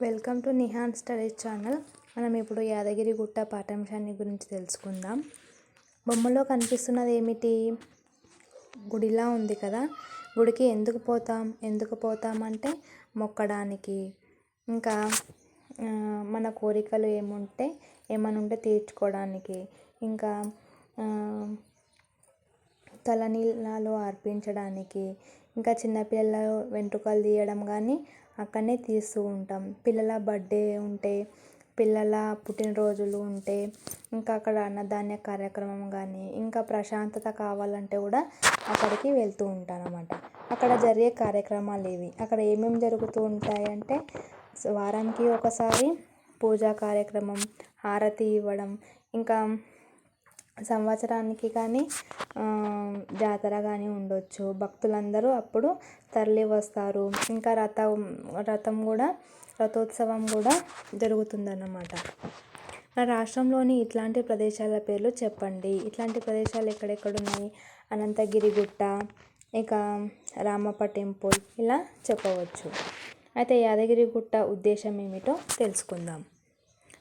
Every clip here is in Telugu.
Welcome to Nihan studies channel. మనం ఇప్పుడు యాదగిరి గుట్ట పాఠ్యాంశాన్ని గురించి తెలుసుకుందాం. బొమ్మలో కనిపిస్తున్నది ఏమిటి? గుడిలా ఉంది కదా. గుడికి ఎందుకు పోతాం? ఎందుకు పోతాం అంటే మొక్కడానికి. ఇంకా మన కోరికలు ఏముంటే ఏమైనా ఉంటే తీర్చుకోవడానికి. ఇంకా తలనీలాలు అర్పించడానికి ఇంకా చిన్నపిల్లలు వెంట్రుకలు తీయడం కానీ అక్కడనే తీస్తూ ఉంటాం. పిల్లల బర్త్డే ఉంటే పిల్లల పుట్టినరోజులు ఉంటే ఇంకా అక్కడ అన్నదాన కార్యక్రమం కానీ ఇంకా ప్రశాంతత కావాలంటే కూడా అక్కడికి వెళ్తూ ఉంటాను అన్నమాట అక్కడ జరిగే కార్యక్రమాలు ఇవి అక్కడ ఏమేమి జరుగుతూ ఉంటాయంటే వారానికి ఒకసారి పూజా కార్యక్రమం హారతి ఇవ్వడం ఇంకా సంవత్సరానికి కానీ జాతర కానీ ఉండొచ్చు. భక్తులందరూ అప్పుడు తరలి వస్తారు. ఇంకా రథం రథం కూడా రథోత్సవం కూడా జరుగుతుందన్నమాట. నా రాష్ట్రంలోని ఇట్లాంటి ప్రదేశాల పేర్లు చెప్పండి. ఇట్లాంటి ప్రదేశాలు ఎక్కడెక్కడ ఉన్నాయి అనంతగిరి గుట్ట ఇక రామప్ప టెంపుల్ ఇలా చెప్పవచ్చు. అయితే యాదగిరి గుట్ట ఉద్దేశం ఏమిటో తెలుసుకుందాం.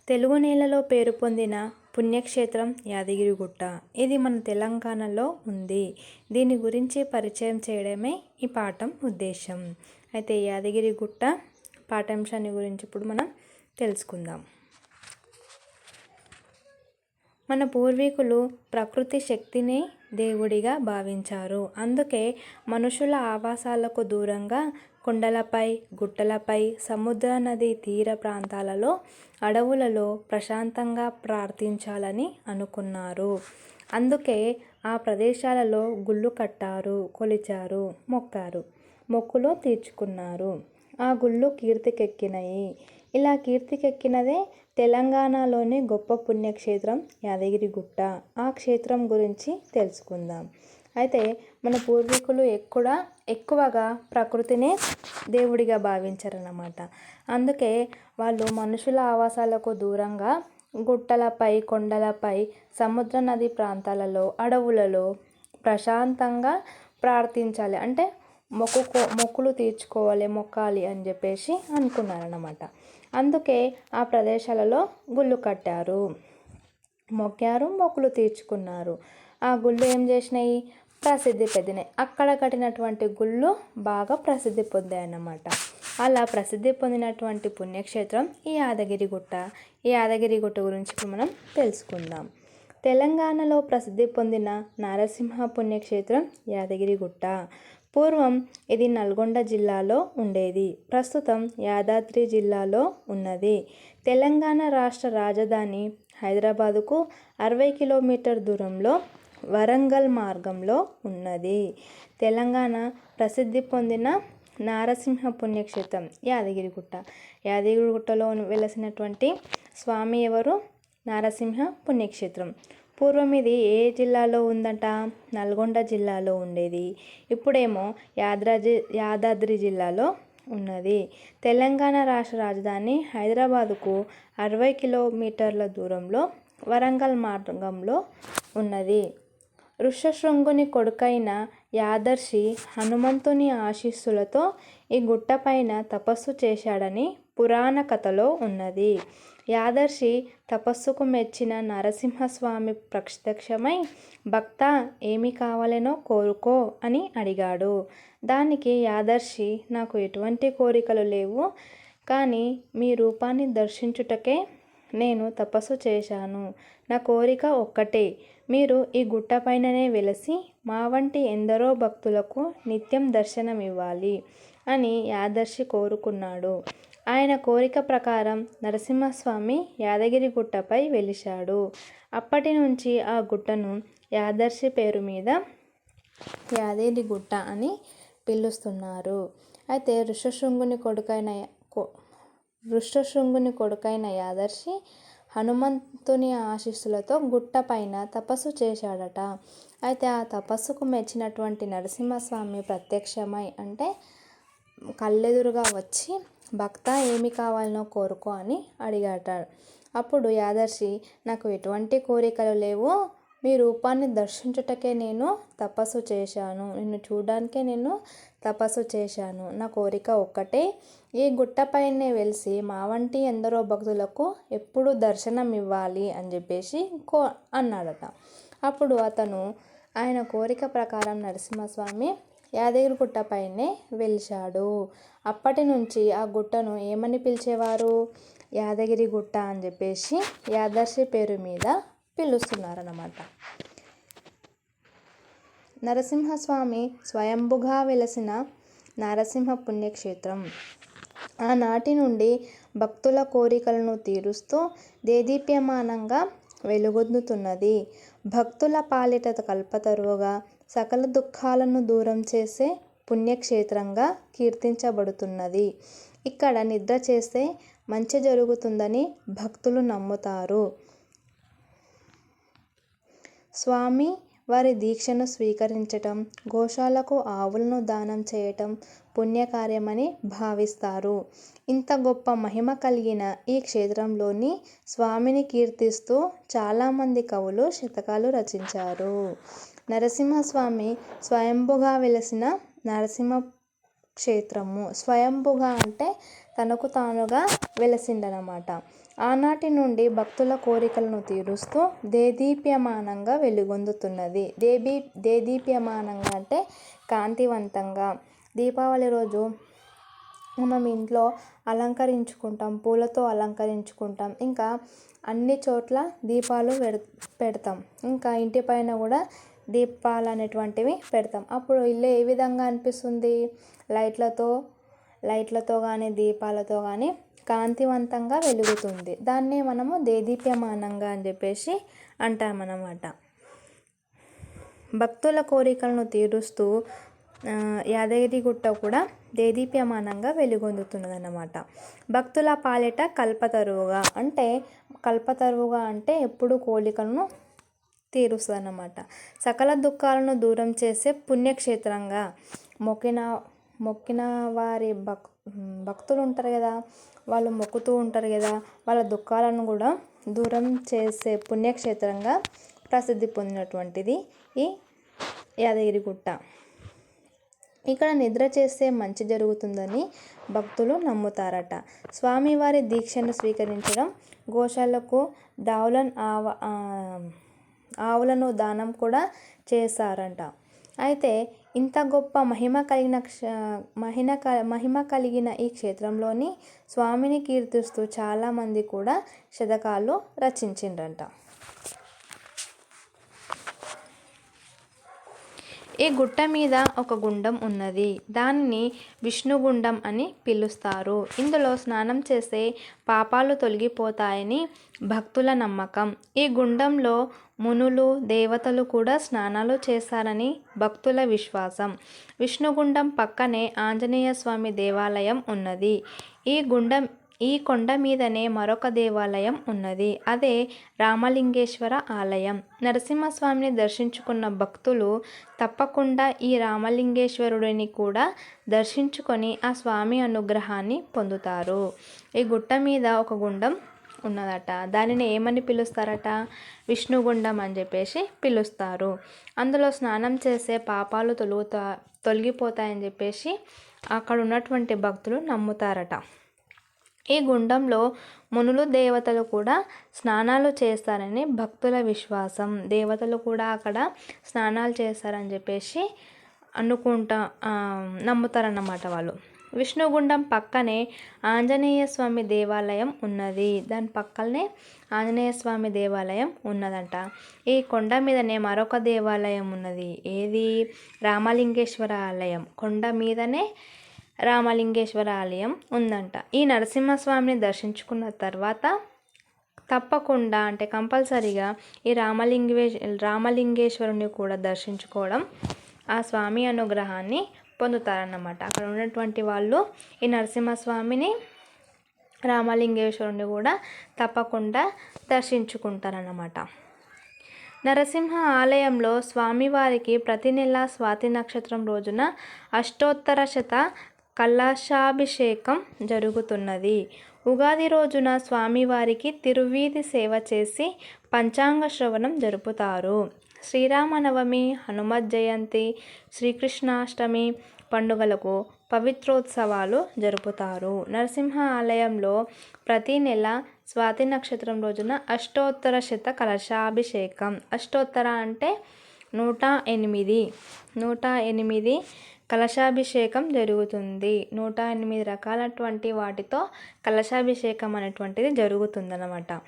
తెలుగు నేలలో పేరు పొందిన పుణ్యక్షేత్రం యాదగిరిగుట్ట. ఇది మన తెలంగాణలో ఉంది. దీని గురించి పరిచయం చేయడమే ఈ పాఠం ఉద్దేశం. అయితే యాదగిరిగుట్ట పాఠాంశాన్ని గురించి ఇప్పుడు మనం తెలుసుకుందాం. మన పూర్వీకులు ప్రకృతి శక్తిని దేవుడిగా భావించారు. అందుకే మనుషుల ఆవాసాలకు దూరంగా కొండలపై గుట్టలపై సముద్ర నది తీర ప్రాంతాలలో అడవులలో ప్రశాంతంగా ప్రార్థించాలని అనుకున్నారు. అందుకే ఆ ప్రదేశాలలో గుళ్ళు కట్టారు కొలిచారు మొక్కారు మొక్కులో తీర్చుకున్నారు. ఆ గుళ్ళు కీర్తికెక్కినాయి. ఇలా కీర్తికెక్కినదే తెలంగాణలోని గొప్ప పుణ్యక్షేత్రం యాదగిరిగుట్ట. ఆ క్షేత్రం గురించి తెలుసుకుందాం. అయితే మన పూర్వీకులు ఎక్కువ ఎక్కువగా ప్రకృతినే దేవుడిగా భావించారన్నమాట. అందుకే వాళ్ళు మనుషుల ఆవాసాలకు దూరంగా గుట్టలపై కొండలపై సముద్ర నది ప్రాంతాలలో అడవులలో ప్రశాంతంగా ప్రార్థించాలి. అంటే మొక్కుకో మొక్కులు తీర్చుకోవాలి మొక్కాలి అని చెప్పేసి అనుకున్నారన్నమాట. అందుకే ఆ ప్రదేశాలలో గుళ్ళు కట్టారు. మొక్కారు మొక్కులు తీర్చుకున్నారు. ఆ గుళ్ళు ఏం చేసినాయి? ప్రసిద్ధి పొందినాయి. అక్కడ కట్టినటువంటి గుళ్ళు బాగా ప్రసిద్ధి పొందాయి అన్నమాట అలా ప్రసిద్ధి పొందినటువంటి పుణ్యక్షేత్రం ఈ యాదగిరిగుట్ట ఈ యాదగిరిగుట్ట గురించి ఇప్పుడు మనం తెలుసుకుందాం. తెలంగాణలో ప్రసిద్ధి పొందిన నారసింహ పుణ్యక్షేత్రం యాదగిరిగుట్ట పూర్వం ఇది నల్గొండ జిల్లాలో ఉండేది. ప్రస్తుతం యాదాద్రి జిల్లాలో ఉన్నది. తెలంగాణ రాష్ట్ర రాజధాని హైదరాబాదుకు అరవై కిలోమీటర్ దూరంలో వరంగల్ మార్గంలో ఉన్నది. తెలంగాణ ప్రసిద్ధి పొందిన నారసింహ పుణ్యక్షేత్రం యాదగిరిగుట్ట. యాదగిరిగుట్టలో వెలసినటువంటి స్వామి ఎవరు? నారసింహ పుణ్యక్షేత్రం. పూర్వం ఇది ఏ జిల్లాలో ఉందంట? నల్గొండ జిల్లాలో ఉండేది. ఇప్పుడేమో యాదరాజి యాదాద్రి జిల్లాలో ఉన్నది. తెలంగాణ రాష్ట్ర రాజధాని హైదరాబాదుకు అరవై కిలోమీటర్ల దూరంలో వరంగల్ మార్గంలో ఉన్నది. ఋషశృంగుని కొడుకైన యాదర్శి హనుమంతుని ఆశీస్సులతో ఈ గుట్టపైన తపస్సు చేశాడని పురాణ కథలో ఉన్నది. యాదర్శి తపస్సుకు మెచ్చిన నరసింహస్వామి ప్రత్యక్షమై భక్త ఏమి కావాలనో కోరుకో అని అడిగాడు. దానికి యాదర్శి నాకు ఎటువంటి కోరికలు లేవు కానీ మీ రూపాన్ని దర్శించుటకే నేను తపస్సు చేశాను. నా కోరిక ఒక్కటే. మీరు ఈ గుట్టపైననే వెలసి మా వంటి ఎందరో భక్తులకు నిత్యం దర్శనమివ్వాలి అని యాదర్శి కోరుకున్నాడు. ఆయన కోరిక ప్రకారం నరసింహస్వామి యాదగిరి గుట్టపై వెలిశాడు. అప్పటి నుంచి ఆ గుట్టను యాదర్శి పేరు మీద యాదగిరి గుట్ట అని పిలుస్తున్నారు. అయితే ఋషశృంగుని కొడుకైన వృష్టశృంగుని కొడుకైన యాదర్శి హనుమంతుని ఆశీస్సులతో గుట్టపైన తపస్సు చేశాడట. అయితే ఆ తపస్సుకు మెచ్చినటువంటి నరసింహస్వామి ప్రత్యక్షమై అంటే కళ్ళెదురుగా వచ్చి భక్త ఏమి కావాలనో కోరుకో అని అడిగాట. అప్పుడు యాదర్శి నాకు ఎటువంటి కోరికలు లేవు. మీ రూపాన్ని దర్శించుటకే నేను తపస్సు చేశాను. నిన్ను చూడడానికే నేను తపస్సు చేశాను. నా కోరిక ఒక్కటే. ఈ గుట్టపైనే వెలిసి మా వంటి ఎందరో భక్తులకు ఎప్పుడు దర్శనం ఇవ్వాలి అని చెప్పేసి కో అన్నాడట. అప్పుడు అతను ఆయన కోరిక ప్రకారం నరసింహస్వామి యాదగిరి గుట్టపైనే వెలిశాడు. అప్పటి నుంచి ఆ గుట్టను ఏమని పిలిచేవారు? యాదగిరి గుట్ట అని చెప్పేసి యాదర్శి పేరు మీద పిలుస్తున్నారన్నమాట. నరసింహస్వామి స్వయంభుగా వెలసిన నరసింహ పుణ్యక్షేత్రం. ఆనాటి నుండి భక్తుల కోరికలను తీరుస్తూ దేదీప్యమానంగా వెలుగొందుతున్నది. భక్తుల పాలిట కల్పతరువుగా సకల దుఃఖాలను దూరం చేసే పుణ్యక్షేత్రంగా కీర్తించబడుతున్నది. ఇక్కడ నిద్ర చేస్తే మంచి జరుగుతుందని భక్తులు నమ్ముతారు. స్వామి వారి దీక్షను స్వీకరించటం గోశాలకు ఆవులను దానం చేయటం పుణ్యకార్యమని భావిస్తారు. ఇంత గొప్ప మహిమ కలిగిన ఈ క్షేత్రంలోని స్వామిని కీర్తిస్తూ చాలామంది కవులు శతకాలు రచించారు. నరసింహస్వామి స్వయంభుగా వెలసిన నరసింహ క్షేత్రము. స్వయంభుగా అంటే తనకు తానుగా వెలసిండనమాట. ఆనాటి నుండి భక్తుల కోరికలను తీరుస్తూ దేదీప్యమానంగా వెలుగొందుతున్నది. దేబీ దేదీప్యమానంగా అంటే కాంతివంతంగా. దీపావళి రోజు మనం ఇంట్లో అలంకరించుకుంటాం పూలతో అలంకరించుకుంటాం. ఇంకా అన్ని చోట్ల దీపాలు పెడతాం. ఇంకా ఇంటి పైన కూడా దీపాలు అనేటువంటివి పెడతాం. అప్పుడు ఇల్లు ఏ విధంగా అనిపిస్తుంది? లైట్లతో లైట్లతో కానీ దీపాలతో కానీ కాంతివంతంగా వెలుగుతుంది. దాన్నే మనము దేదీప్యమానంగా అని చెప్పేసి అంటామన్నమాట. భక్తుల కోరికలను తీరుస్తూ యాదగిరిగుట్ట కూడా దేదీప్యమానంగా వెలుగొందుతున్నదన్నమాట. భక్తుల పాలిట కల్పతరువుగా అంటే కల్పతరువుగా అంటే ఎప్పుడు కోరికలను తీరుస్తుంది అన్నమాట సకల దుఃఖాలను దూరం చేసే పుణ్యక్షేత్రంగా మొక్కిన మొక్కిన వారి భక్ భక్తులు ఉంటారు కదా వాళ్ళు మొక్కుతూ ఉంటారు కదా వాళ్ళ దుఃఖాలను కూడా దూరం చేసే పుణ్యక్షేత్రంగా ప్రసిద్ధి పొందినటువంటిది ఈ యాదగిరిగుట్ట. ఇక్కడ నిద్ర చేస్తే మంచి జరుగుతుందని భక్తులు నమ్ముతారట. స్వామివారి దీక్షను స్వీకరించడం గోశాలకు దావులను ఆవ ఆవులను దానం కూడా చేశారంట. అయితే ఇంత గొప్ప మహిమ కలిగిన మహిమ మహిమ కలిగిన ఈ క్షేత్రంలోని స్వామిని కీర్తిస్తూ చాలామంది కూడా శతకాలు రచించిండ్రంట. ఈ గుట్ట మీద ఒక గుండం ఉన్నది దానిని విష్ణుగుండం అని పిలుస్తారు. ఇందులో స్నానం చేసే పాపాలు తొలగిపోతాయని భక్తుల నమ్మకం. ఈ గుండంలో మునులు దేవతలు కూడా స్నానాలు చేశారని భక్తుల విశ్వాసం. విష్ణుగుండం పక్కనే ఆంజనేయ స్వామి దేవాలయం ఉన్నది. ఈ గుండం ఈ కొండ మీదనే మరొక దేవాలయం ఉన్నది. అదే రామలింగేశ్వర ఆలయం. నరసింహస్వామిని దర్శించుకున్న భక్తులు తప్పకుండా ఈ రామలింగేశ్వరుడిని కూడా దర్శించుకొని ఆ స్వామి అనుగ్రహాన్ని పొందుతారు. ఈ గుట్ట మీద ఒక గుండం ఉన్నదట. దానిని ఏమని పిలుస్తారట? విష్ణుగుండం అని చెప్పేసి పిలుస్తారు. అందులో స్నానం చేసే పాపాలు తొలుగుతా తొలగిపోతాయని చెప్పేసి అక్కడ ఉన్నటువంటి భక్తులు నమ్ముతారట. ఈ గుండంలో మునులు దేవతలు కూడా స్నానాలు చేస్తారని భక్తుల విశ్వాసం. దేవతలు కూడా అక్కడ స్నానాలు చేస్తారని చెప్పేసి అనుకుంటా నమ్ముతారన్నమాట వాళ్ళు. విష్ణుగుండం పక్కనే ఆంజనేయ స్వామి దేవాలయం ఉన్నది. దాని పక్కనే ఆంజనేయ స్వామి దేవాలయం ఉన్నదంట. ఈ కొండ మీదనే మరొక దేవాలయం ఉన్నది. ఏది? రామలింగేశ్వర ఆలయం. కొండ మీదనే రామలింగేశ్వర ఆలయం ఉందంట. ఈ నరసింహస్వామిని దర్శించుకున్న తర్వాత తప్పకుండా అంటే కంపల్సరీగా ఈ రామలింగే రామలింగేశ్వరుని కూడా దర్శించుకోవడం ఆ స్వామి అనుగ్రహాన్ని పొందుతారన్నమాట. అక్కడ ఉన్నటువంటి వాళ్ళు ఈ నరసింహస్వామిని రామలింగేశ్వరుని కూడా తప్పకుండా దర్శించుకుంటారన్నమాట. నరసింహ ఆలయంలో స్వామివారికి ప్రతి నెల స్వాతి నక్షత్రం రోజున అష్టోత్తర శత కలశాభిషేకం జరుగుతున్నది. ఉగాది రోజున స్వామివారికి తిరువీధి సేవ చేసి పంచాంగ శ్రవణం జరుపుతారు. శ్రీరామనవమి హనుమత్ జయంతి శ్రీకృష్ణాష్టమి పండుగలకు పవిత్రోత్సవాలు జరుపుతారు. నరసింహ ఆలయంలో ప్రతి నెల స్వాతి నక్షత్రం రోజున అష్టోత్తర శత కలశాభిషేకం అష్టోత్తర అంటే నూట ఎనిమిది. నూట ఎనిమిది కలశాభిషేకం జరుగుతుంది. నూట ఎనిమిది రకాలటువంటి వాటితో కలశాభిషేకం అనేటువంటిది జరుగుతుందన్నమాట.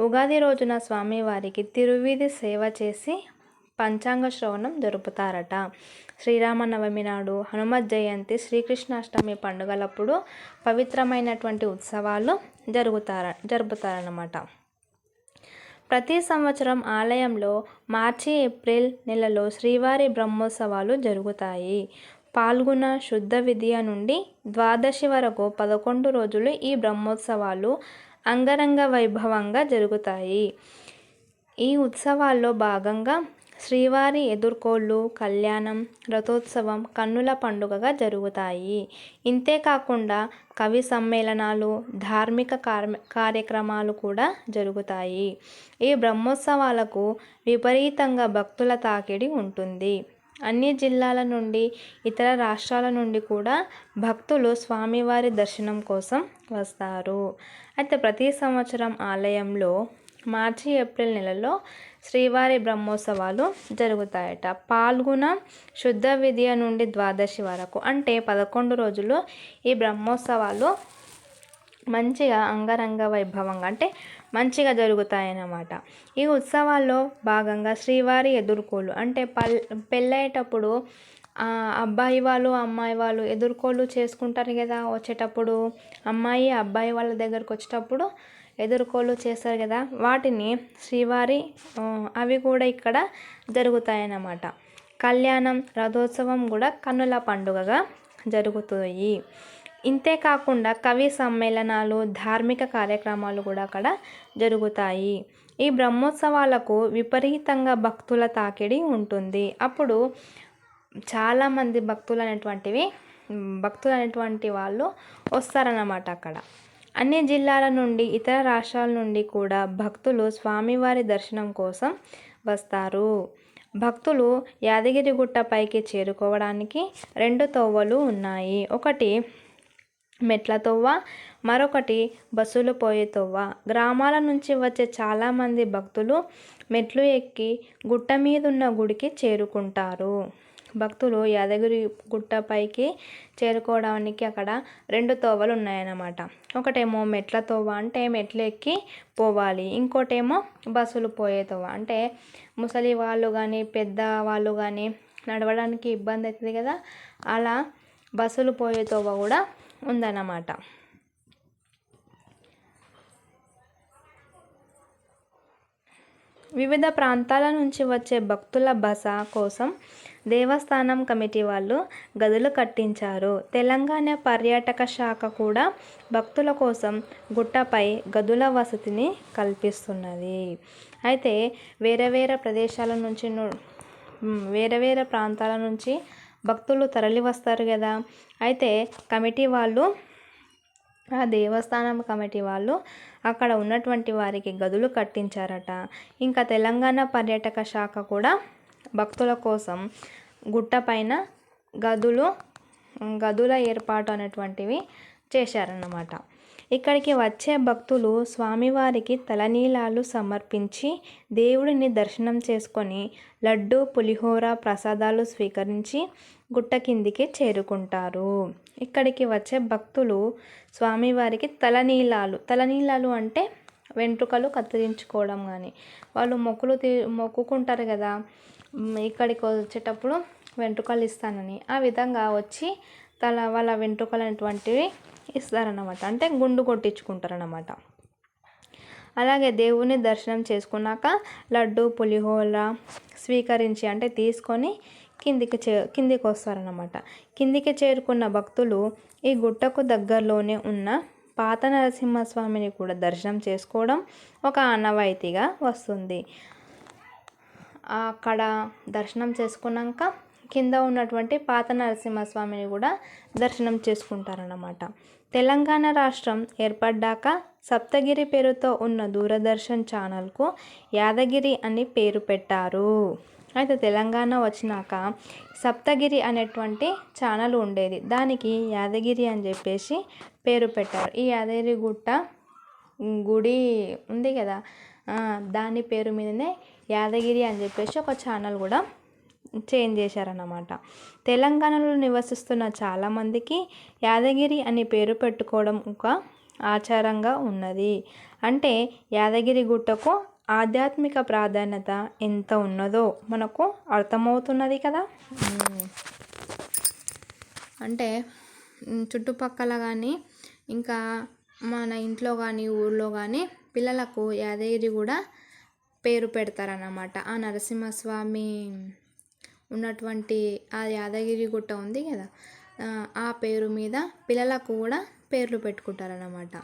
ఉగాది రోజున స్వామివారికి తిరువీధి సేవ చేసి పంచాంగ శ్రవణం జరుపుతారట. శ్రీరామనవమి నాడు హనుమ జయంతి శ్రీకృష్ణాష్టమి పండుగలప్పుడు పవిత్రమైనటువంటి ఉత్సవాలు జరుగుతార జరుపుతారన్నమాట. ప్రతి సంవత్సరం ఆలయంలో మార్చి ఏప్రిల్ నెలలో శ్రీవారి బ్రహ్మోత్సవాలు జరుగుతాయి. పాల్గొన శుద్ధ విద్య నుండి ద్వాదశి వరకు పదకొండు రోజులు ఈ బ్రహ్మోత్సవాలు అంగరంగ వైభవంగా జరుగుతాయి. ఈ ఉత్సవాల్లో భాగంగా శ్రీవారి ఎదుర్కోళ్ళు కళ్యాణం రథోత్సవం కన్నుల పండుగగా జరుగుతాయి. ఇంతేకాకుండా కవి సమ్మేళనాలు ధార్మిక కార్యక్రమాలు కూడా జరుగుతాయి. ఈ బ్రహ్మోత్సవాలకు విపరీతంగా భక్తుల తాకిడి ఉంటుంది. అన్ని జిల్లాల నుండి ఇతర రాష్ట్రాల నుండి కూడా భక్తులు స్వామివారి దర్శనం కోసం వస్తారు. అయితే ప్రతి సంవత్సరం ఆలయంలో మార్చి ఏప్రిల్ నెలలో శ్రీవారి బ్రహ్మోత్సవాలు జరుగుతాయట. పాల్గొన శుద్ధ విద్య నుండి ద్వాదశి వరకు. అంటే పదకొండు రోజులు ఈ బ్రహ్మోత్సవాలు మంచిగా అంగరంగ వైభవంగా అంటే మంచిగా జరుగుతాయన్నమాట. ఈ ఉత్సవాల్లో భాగంగా శ్రీవారి ఎదుర్కోలు. అంటే పల్ పెళ్ళయ్యేటప్పుడు అబ్బాయి వాళ్ళు అమ్మాయి వాళ్ళు ఎదుర్కోలు చేసుకుంటారు కదా. వచ్చేటప్పుడు అమ్మాయి అబ్బాయి వాళ్ళ దగ్గరకు వచ్చేటప్పుడు ఎదుర్కోలు చేస్తారు కదా వాటిని శ్రీవారి అవి కూడా ఇక్కడ జరుగుతాయన్నమాట. కళ్యాణం రథోత్సవం కూడా కన్నుల పండుగగా జరుగుతాయి. ఇంతేకాకుండా కవి సమ్మేళనాలు ధార్మిక కార్యక్రమాలు కూడా అక్కడ జరుగుతాయి. ఈ బ్రహ్మోత్సవాలకు విపరీతంగా భక్తుల తాకిడి ఉంటుంది. అప్పుడు చాలామంది భక్తులు అనేటువంటివి భక్తులు అనేటువంటి వాళ్ళు వస్తారన్నమాట అక్కడ. అన్ని జిల్లాల నుండి ఇతర రాష్ట్రాల నుండి కూడా భక్తులు స్వామివారి దర్శనం కోసం వస్తారు. భక్తులు యాదగిరిగుట్టపైకి చేరుకోవడానికి రెండు తోవలు ఉన్నాయి. ఒకటి మెట్ల తొవ్వ మరొకటి బస్సులు పోయే తొవ్వ. గ్రామాల నుంచి వచ్చే చాలామంది భక్తులు మెట్లు ఎక్కి గుట్ట మీదున్న గుడికి చేరుకుంటారు. భక్తులు యాదగిరి గుట్టపైకి చేరుకోవడానికి అక్కడ రెండు తోవలు ఉన్నాయన్నమాట. ఒకటేమో మెట్ల తోవ అంటే మెట్లు ఎక్కి పోవాలి. ఇంకోటేమో బస్సులు పోయే తోవ. అంటే ముసలి వాళ్ళు కానీ పెద్ద వాళ్ళు కానీ నడవడానికి ఇబ్బంది అవుతుంది కదా అలా బస్సులు పోయే తోవ కూడా ఉందన్నమాట. వివిధ ప్రాంతాల నుంచి వచ్చే భక్తుల బస కోసం దేవస్థానం కమిటీ వాళ్ళు గదులు కట్టించారు. తెలంగాణ పర్యాటక శాఖ కూడా భక్తుల కోసం గుట్టపై గదుల వసతిని కల్పిస్తున్నది. అయితే వేరే వేరే ప్రదేశాల నుంచి వేరే వేరే ప్రాంతాల నుంచి భక్తులు తరలి వస్తారు కదా అయితే కమిటీ వాళ్ళు ఆ దేవస్థానం కమిటీ వాళ్ళు అక్కడ ఉన్నటువంటి వారికి గదులు కట్టించారట. ఇంకా తెలంగాణ పర్యాటక శాఖ కూడా భక్తుల కోసం గుట్టపైన గదులు గదుల ఏర్పాటు అనేటువంటివి చేశారన్నమాట. ఇక్కడికి వచ్చే భక్తులు స్వామివారికి తలనీలాలు సమర్పించి దేవుడిని దర్శనం చేసుకొని లడ్డు పులిహోర ప్రసాదాలు స్వీకరించి గుట్ట కిందికి చేరుకుంటారు. ఇక్కడికి వచ్చే భక్తులు స్వామివారికి తలనీలాలు తలనీలాలు అంటే వెంట్రుకలు కత్తిరించుకోవడం కానీ వాళ్ళు మొక్కులు తీ మొక్కుకుంటారు కదా ఇక్కడికి వచ్చేటప్పుడు వెంట్రుకలు ఇస్తానని. ఆ విధంగా వచ్చి తల వాళ్ళ వెంట్రుకలు అనేటువంటివి ఇస్తారన్నమాట. అంటే గుండు కొట్టించుకుంటారన్నమాట. అలాగే దేవుని దర్శనం చేసుకున్నాక లడ్డు పులిహోర స్వీకరించి అంటే తీసుకొని కిందికి చే కిందికి వస్తారన్నమాట. కిందికి చేరుకున్న భక్తులు ఈ గుట్టకు దగ్గరలోనే ఉన్న పాత నరసింహస్వామిని కూడా దర్శనం చేసుకోవడం ఒక ఆనవాయితీగా వస్తుంది. అక్కడ దర్శనం చేసుకున్నాక కింద ఉన్నటువంటి పాత నరసింహస్వామిని కూడా దర్శనం చేసుకుంటారన్నమాట. తెలంగాణ రాష్ట్రం ఏర్పడ్డాక సప్తగిరి పేరుతో ఉన్న దూరదర్శన్ ఛానల్కు యాదగిరి అని పేరు పెట్టారు. అయితే తెలంగాణ వచ్చినాక సప్తగిరి అనేటువంటి ఛానల్ ఉండేది. దానికి యాదగిరి అని చెప్పేసి పేరు పెట్టారు. ఈ యాదగిరి గుట్ట గుడి ఉంది కదా దాని పేరు మీదనే యాదగిరి అని చెప్పేసి ఒక ఛానల్ కూడా చేంజ్ చేశారన్నమాట. తెలంగాణలో నివసిస్తున్న చాలామందికి యాదగిరి అనే పేరు పెట్టుకోవడం ఒక ఆచారంగా ఉన్నది. అంటే యాదగిరి గుట్టకు ఆధ్యాత్మిక ప్రాధాన్యత ఎంత ఉన్నదో మనకు అర్థమవుతున్నది కదా? అంటే చుట్టుపక్కల కానీ ఇంకా మన ఇంట్లో కానీ ఊళ్ళో కానీ పిల్లలకు యాదగిరి కూడా పేరు పెడతారన్నమాట. ఆ నరసింహస్వామి ఉన్నటువంటి ఆ యాదగిరి గుట్ట ఉంది కదా? ఆ, పేరు మీద పిల్లలకు కూడా పేర్లు పెట్టుకుంటారన్నమాట.